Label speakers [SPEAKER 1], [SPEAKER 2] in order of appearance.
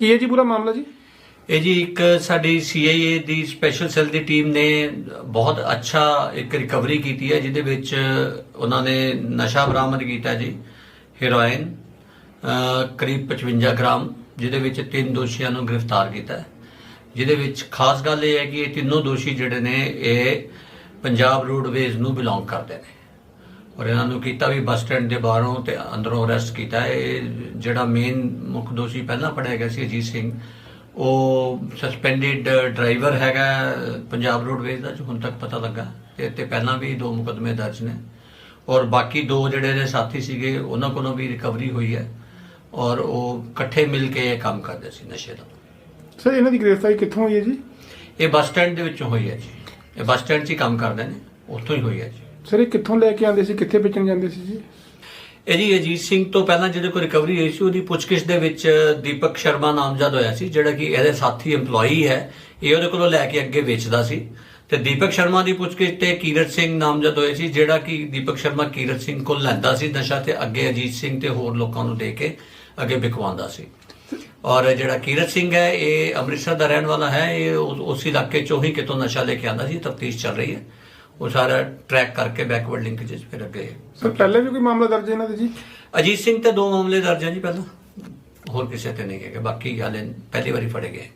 [SPEAKER 1] ਕੀ ਹੈ ਜੀ ਪੂਰਾ ਮਾਮਲਾ ਜੀ?
[SPEAKER 2] ਇਹ ਜੀ ਇੱਕ ਸਾਡੀ ਸੀਆਈਏ ਦੀ ਸਪੈਸ਼ਲ ਸੈੱਲ ਦੀ ਟੀਮ ਨੇ ਬਹੁਤ ਅੱਛਾ ਇੱਕ ਰਿਕਵਰੀ ਕੀਤੀ ਹੈ, ਜਿਹਦੇ ਵਿੱਚ ਉਹਨਾਂ ਨੇ ਨਸ਼ਾ ਬਰਾਮਦ ਕੀਤਾ ਜੀ ਹੀਰੋਇਨ ਕਰੀਬ 55 ਗ੍ਰਾਮ, ਜਿਹਦੇ ਵਿੱਚ ਤਿੰਨ ਦੋਸ਼ੀਆਂ ਨੂੰ ਗ੍ਰਿਫਤਾਰ ਕੀਤਾ ਹੈ। ਜਿਹਦੇ ਵਿੱਚ ਖਾਸ ਗੱਲ ਇਹ ਹੈ ਕਿ ਇਹ ਤਿੰਨੋਂ ਦੋਸ਼ੀ ਜਿਹੜੇ ਨੇ, ਇਹ ਪੰਜਾਬ ਰੋਡਵੇਜ਼ ਨੂੰ ਬਿਲੋਂਗ ਕਰਦੇ ਨੇ। ਔਰ ਇਹਨਾਂ ਨੂੰ ਕੀਤਾ ਵੀ ਬੱਸ ਸਟੈਂਡ ਦੇ ਬਾਹਰੋਂ ਤੇ ਅੰਦਰੋਂ ਅਰੈਸਟ ਕੀਤਾ। ਹੈ। ਇਹ ਜਿਹੜਾ ਮੇਨ ਮੁੱਖ ਦੋਸ਼ੀ ਪਹਿਲਾਂ ਫੜਿਆ ਗਿਆ ਸੀ ਅਜੀਤ ਸਿੰਘ ਉਹ ਸਸਪੈਂਡਡ ਡਰਾਈਵਰ ਹੈਗਾ ਪੰਜਾਬ ਰੋਡਵੇਜ਼ ਦਾ ਜੋ ਹੁਣ ਤੱਕ ਪਤਾ ਲੱਗਾ। ਤੇ ਤੇ ਪਹਿਲਾਂ ਵੀ ਦੋ ਮੁਕਦਮੇ ਦਰਜ ਨੇ। ਔਰ ਬਾਕੀ ਦੋ ਜਿਹੜੇ ਦੇ ਸਾਥੀ ਸੀਗੇ ਉਹਨਾਂ ਕੋਲੋਂ ਵੀ ਰਿਕਵਰੀ ਹੋਈ ਹੈ। ਔਰ ਉਹ ਇਕੱਠੇ ਮਿਲ ਕੇ ਇਹ ਕੰਮ ਕਰਦੇ ਸੀ ਨਸ਼ੇ ਦਾ।
[SPEAKER 1] ਸਰ ਇਹਨਾਂ ਦੀ ਗ੍ਰਿਫਤਾਰੀ ਕਿੱਥੋਂ ਹੋਈ ਹੈ ਜੀ?
[SPEAKER 2] ਇਹ ਬੱਸ ਸਟੈਂਡ ਦੇ ਵਿੱਚੋਂ ਹੋਈ ਹੈ ਜੀ। ਇਹ ਬੱਸ ਸਟੈਂਡ 'ਚ ਹੀ ਕੰਮ ਕਰਦੇ ਨੇ। ਉੱਥੋਂ ਹੀ ਹੋਈ ਹੈ ਜੀ।
[SPEAKER 1] ਸਰ, ਇਹ ਕਿੱਥੋਂ ਲੈ ਕੇ ਆਉਂਦੇ ਸੀ? ਕਿੱਥੇ ਵੇਚਣ ਜਾਂਦੇ ਸੀ ਜੀ?
[SPEAKER 2] ਇਹ ਜੀ ਅਜੀਤ ਸਿੰਘ ਤੋਂ ਪਹਿਲਾਂ ਜਿਹਦੇ ਕੋਲ ਰਿਕਵਰੀ ਹੋਈ ਸੀ ਪੁੱਛਗਿੱਛ ਦੇ ਵਿੱਚ ਦੀਪਕ ਸ਼ਰਮਾ ਨਾਮਜ਼ਦ ਹੋਇਆ ਸੀ, ਜਿਹੜਾ ਕਿ ਇਹਦੇ ਸਾਥੀ EMPLOYEE ਹੈ। ਇਹ ਉਹਦੇ ਕੋਲੋਂ ਲੈ ਕੇ ਅੱਗੇ ਵੇਚਦਾ ਸੀ। ਤੇ ਦੀਪਕ ਸ਼ਰਮਾ ਦੀ ਪੁੱਛਗਿੱਛ ਤੇ ਕੀਰਤ ਸਿੰਘ ਨਾਮਜ਼ਦ ਹੋਏ ਸੀ, ਜਿਹੜਾ ਕਿ ਦੀਪਕ ਸ਼ਰਮਾ ਕੀਰਤ ਸਿੰਘ ਕੋਲ ਲੈਂਦਾ ਸੀ ਨਸ਼ਾ ਤੇ ਅੱਗੇ ਅਜੀਤ ਸਿੰਘ ਤੇ ਹੋਰ ਲੋਕਾਂ ਨੂੰ ਦੇ ਕੇ ਅੱਗੇ ਵਿਕਵਾਉਂਦਾ ਸੀ। ਔਰ ਜਿਹੜਾ ਕੀਰਤ ਸਿੰਘ ਹੈ, ਇਹ ਅੰਮ੍ਰਿਤਸਰ ਦਾ ਰਹਿਣ ਵਾਲਾ ਹੈ, ਇਹ ਉਸ ਉਸ ਇਲਾਕੇ ਚੋਂ ਹੀ ਕਿਤੋਂ ਨਸ਼ਾ ਲੈ ਕੇ ਆਂਦਾ ਸੀ, ਤਫਤੀਸ਼ ਚੱਲ ਰਹੀ ਹੈ। ਉਹ ਸਾਰਾ ਟਰੈਕ ਕਰਕੇ ਬੈਕਵਰਡ ਲਿੰਕੇजेस ਫਿਰ ਅੱਗੇ।
[SPEAKER 1] ਸਰ ਪਹਿਲੇ ਵੀ ਕੋਈ ਮਾਮਲਾ ਦਰਜ ਹੈ ਇਹਨਾਂ ਦੇ ਜੀ?
[SPEAKER 2] ਅਜੀਤ ਸਿੰਘ ਤੇ ਦੋ ਮਾਮਲੇ ਦਰਜ ਹੈ ਜੀ ਪਹਿਲਾਂ। ਹੋਰ ਕਿਸੇ ਤੇ ਨਹੀਂ ਹੈਗੇ ਬਾਕੀ ਹਾਲੇ ਪਹਿਲੀ ਵਾਰੀ ਫੜੇ ਗਏ